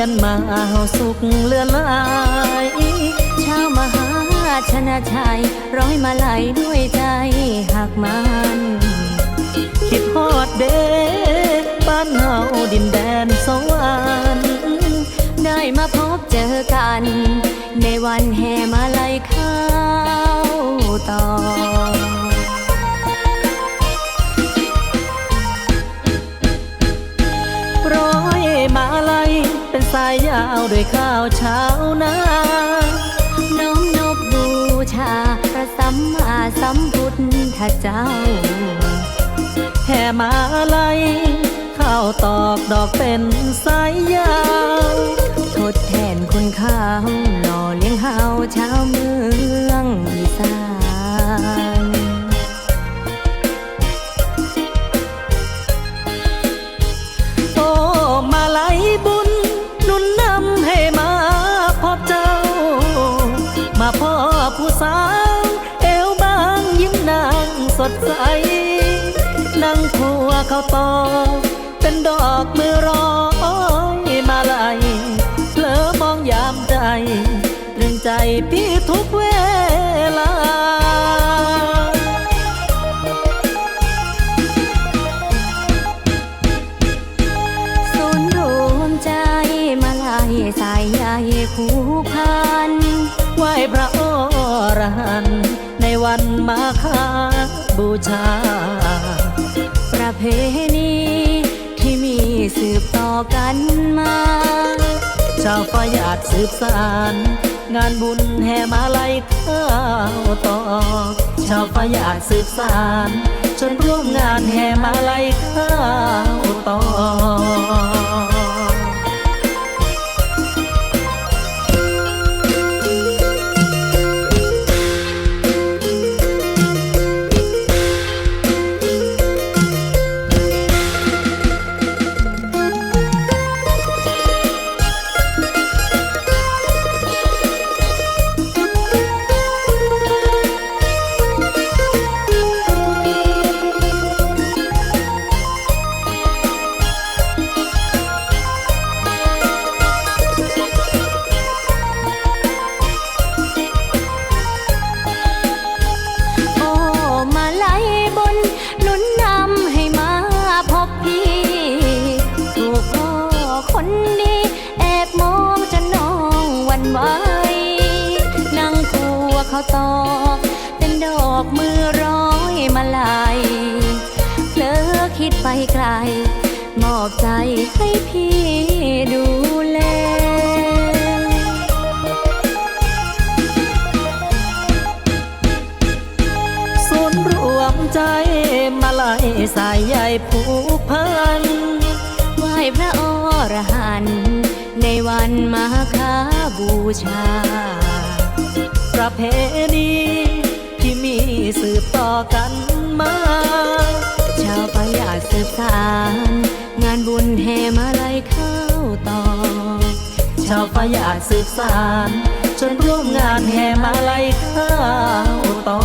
ยนมาเอาสุขเลือนลายชาวมหาชนะชัยร้อยมาไหลด้วยใจหักมันคิดฮอดเด้บ้านเฮาดินแดนสวรรค์ได้มาพบเจอกัน ในวันแห่มาล สายยาวด้วยข้าวเช้านาน้อมนบบูชาพระสัมมาสัมพุทธเจ้า แห่มาลัยข้าวตอกดอกเป็นสายยาวทดแทนคุณข้าวหล่อเลี้ยงเฮาชาวเมืองอีสาน สายใยผูกพันไหวพระอรหันต์ในวันมาคาบูชา ประเพณีที่มีสืบต่อกันมา ชาวฟ้าหยาดสืบสาน งานบุญแห่มาลัยข้าวตอกชาวฟ้าหยาดสืบสาน จนร่วมงานแห่มาลัยข้าวตอกโอ้ คนดีแอบมองจนน้องวันไหวนั่งกลัวเขาตอกเป็นดอกมือร้อยมาลายเผลอคิดไปไกล มอบใจให้พี่ดูแลศูนรวมใจมาลายสายใยผูกพันไหวพระอ รหันต์ในวันมาคาบูชา ประเพณีที่มีสืบต่อกันมา ชาวปายาสืบสาน งานบุญแห่มาลัยข้าวตอชาวปายาสืบสาน จนร่วมงานแห่มาลัยข้าวตอ